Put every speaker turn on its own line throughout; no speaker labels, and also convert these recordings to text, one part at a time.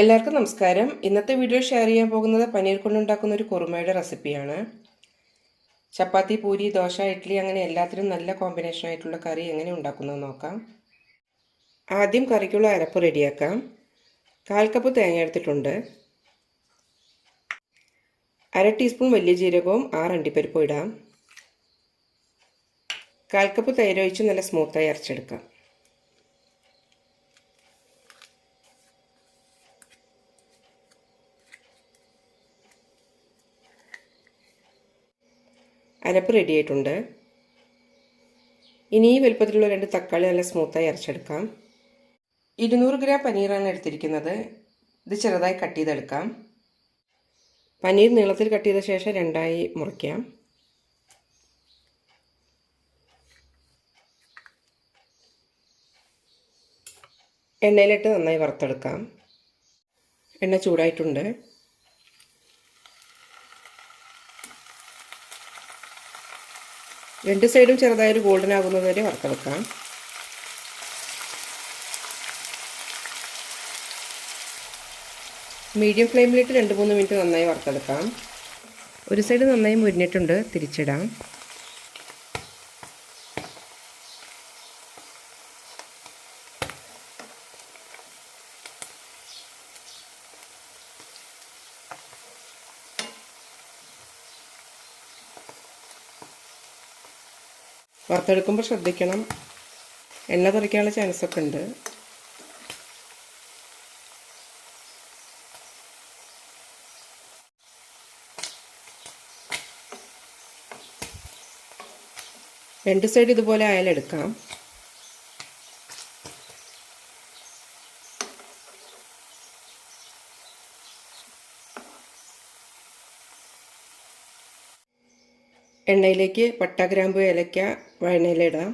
എല്ലാവർക്കും നമസ്കാരം. ഇന്നത്തെ വീഡിയോ ഷെയർ ചെയ്യാൻ പോകുന്നത് പനീർ കൊണ്ടുണ്ടാക്കുന്ന ഒരു കുറുമയുടെ റെസിപ്പിയാണ്. ചപ്പാത്തി പൂരി ദോശ ഇഡ്ഡലി അങ്ങനെ എല്ലാത്തിനും നല്ല കോമ്പിനേഷൻ ആയിട്ടുള്ള കറി എങ്ങനെ ഉണ്ടാക്കുന്നത് നോക്കാം. ആദ്യം കറിക്കുള്ള അരപ്പ് റെഡിയാക്കാം. കാൽ കപ്പ് തേങ്ങ എടുത്തിട്ടുണ്ട്. അര ടീസ്പൂൺ വലിയ ജീരകവും ആറ് അണ്ടിപ്പരിപ്പും ഇടാം. കാൽ കപ്പ് തൈരൊഴിച്ച് നല്ല സ്മൂത്തായി അരച്ചെടുക്കാം. അരപ്പ് റെഡി ആയിട്ടുണ്ട്. ഇനി ഈ വലുപ്പത്തിലുള്ള രണ്ട് തക്കാളി നല്ല സ്മൂത്തായി അരച്ചെടുക്കാം. ഇരുന്നൂറ് ഗ്രാം പനീറാണ് എടുത്തിരിക്കുന്നത്. ഇത് ചെറുതായി കട്ട് ചെയ്തെടുക്കാം. പനീർ നീളത്തിൽ കട്ട് ചെയ്ത ശേഷം രണ്ടായി മുറിക്കാം. എണ്ണയിലിട്ട് നന്നായി വറുത്തെടുക്കാം. എണ്ണ ചൂടായിട്ടുണ്ട്. രണ്ട് സൈഡും ചെറുതായൊരു ഗോൾഡൻ ആകുന്നത് വരെ വറുത്തെടുക്കാം മീഡിയം ഫ്ലെയിമിലിട്ട് രണ്ട് മൂന്ന് മിനിറ്റ് നന്നായി വറുത്തെടുക്കാം. ഒരു സൈഡ് നന്നായി മുരിഞ്ഞിട്ടുണ്ട് തിരിച്ചിടാം. വറുത്തെടുക്കുമ്പോൾ ശ്രദ്ധിക്കണം. എണ്ണ തെറിക്കാനുള്ള ചാൻസ് ഒക്കെ ഉണ്ട്. രണ്ട് സൈഡ് ഇതുപോലെ അയലെടുക്കാം. എണ്ണയിലേക്ക് പട്ട ഗ്രാമ്പ് ഏലക്ക വഴനയില ഇടാം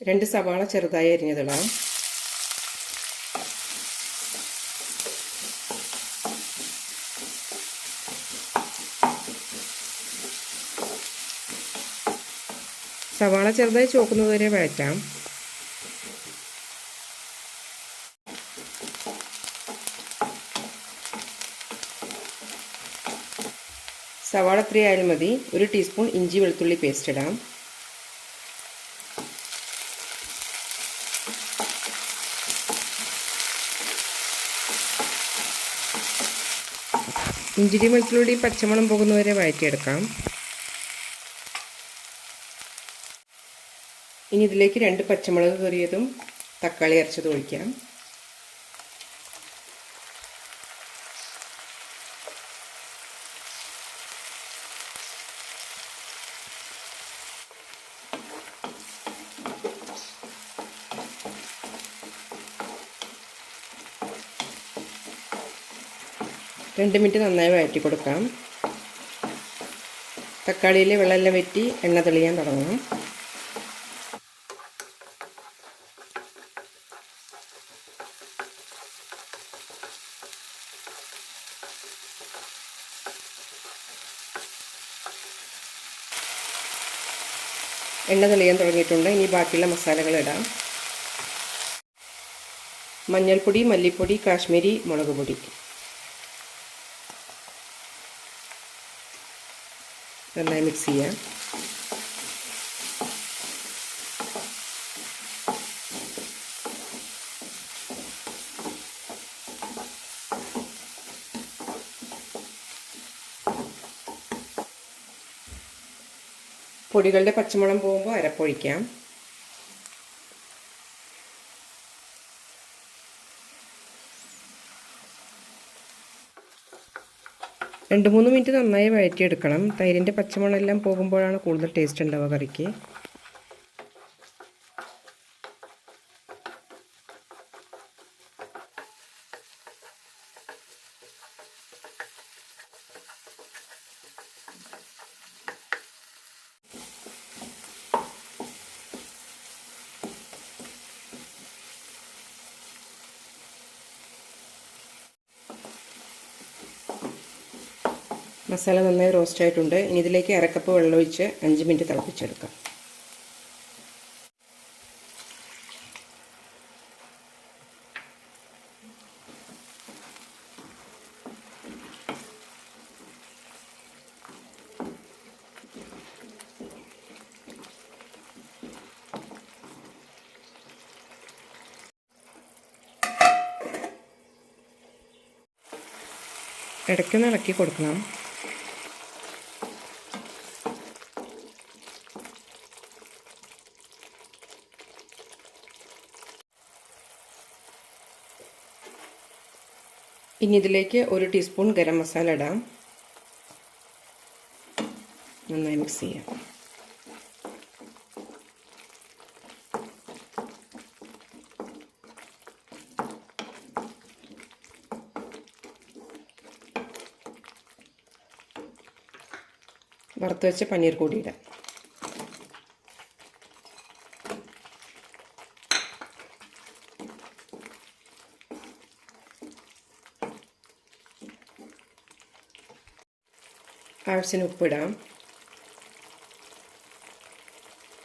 രണ്ട് സവാള ചെറുതായി അരിഞ്ഞതിടാം സവാള ചെറുതായി ചോക്കുന്നത് വരെ വഴറ്റാം. സവാള ഇത്രയും ആയാലും മതി. ഒരു ടീസ്പൂൺ ഇഞ്ചി വെളുത്തുള്ളി പേസ്റ്റ് ഇടാം. ഇഞ്ചിരി വെളുത്തുള്ളി പച്ചമുളം പോകുന്നവരെ വഴറ്റിയെടുക്കാം. ഇനി ഇതിലേക്ക് രണ്ട് പച്ചമുളക് കയറിയതും തക്കാളി അരച്ചതും ഒഴിക്കാം. രണ്ട് മിനിറ്റ് നന്നായി വഴറ്റി കൊടുക്കാം. തക്കാളിയിലെ വെള്ളമെല്ലാം വെറ്റി എണ്ണ തെളിയാൻ തുടങ്ങും. എണ്ണ തെളിയാൻ തുടങ്ങിയിട്ടുണ്ട്. ഇനി ബാക്കിയുള്ള മസാലകൾ ഇടാം. മഞ്ഞൾപ്പൊടി മല്ലിപ്പൊടി കാശ്മീരി മുളക് പൊടി. നന്നായി മിക്സ് ചെയ്യാം. പൊടികളുടെ പച്ചമുളം പോകുമ്പോൾ അരപ്പൊഴിക്കാം. രണ്ട് മൂന്ന് മിനിറ്റ് നന്നായി വഴറ്റിയെടുക്കണം. തൈരിന്റെ പച്ചമുളകെല്ലാം പോകുമ്പോഴാണ് കൂടുതൽ ടേസ്റ്റ് ഉണ്ടാവുക കറിക്ക്. മസാല നന്നായി റോസ്റ്റ് ആയിട്ടുണ്ട്. ഇനി ഇതിലേക്ക് അരക്കപ്പ് വെള്ളമൊഴിച്ച് അഞ്ച് മിനിറ്റ് തിളപ്പിച്ചെടുക്കാം. ഇടയ്ക്കൊന്ന് ഇളക്കി കൊടുക്കണം. ഇനി ഇതിലേക്ക് ഒരു ടീസ്പൂൺ ഗരം മസാല ഇടാം. നന്നായി മിക്സ് ചെയ്യാം. വറുത്ത് വെച്ച പനീർ കൂടി ഇടാം. ആവശ്യത്തിന് ഉപ്പിടാം.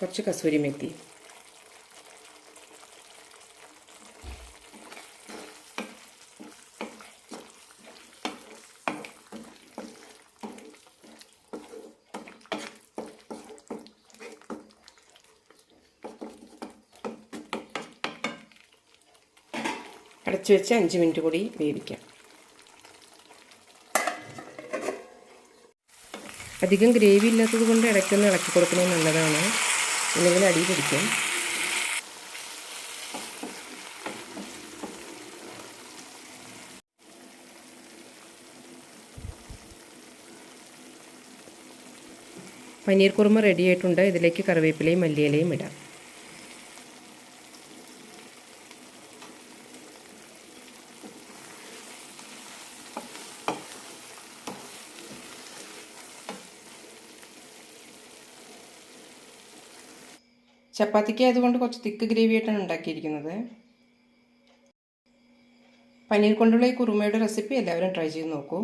കുറച്ച് കസൂരി മെത്തി. അടച്ചു വെച്ച് അഞ്ച് മിനിറ്റ് കൂടി വേവിക്കാം. അധികം ഗ്രേവി ഇല്ലാത്തത് കൊണ്ട് ഇടയ്ക്കൊന്ന് ഇളക്കി കൊടുക്കുന്നത് നല്ലതാണ്. ഇല്ലെങ്കിൽ അടി പിടിക്കും. പനീർ കുറുമ റെഡി ആയിട്ടുണ്ട്. ഇതിലേക്ക് കറിവേപ്പിലയും മല്ലിയിലയും ഇടാം. ചപ്പാത്തിക്ക് അതുകൊണ്ട് കുറച്ച് തിക്ക് ഗ്രേവി ആയിട്ടാണ് ഉണ്ടാക്കിയിരിക്കുന്നത്. പനീർ കൊണ്ടുള്ള ഈ കുറുമയുടെ റെസിപ്പി എല്ലാവരും ട്രൈ ചെയ്ത് നോക്കൂ.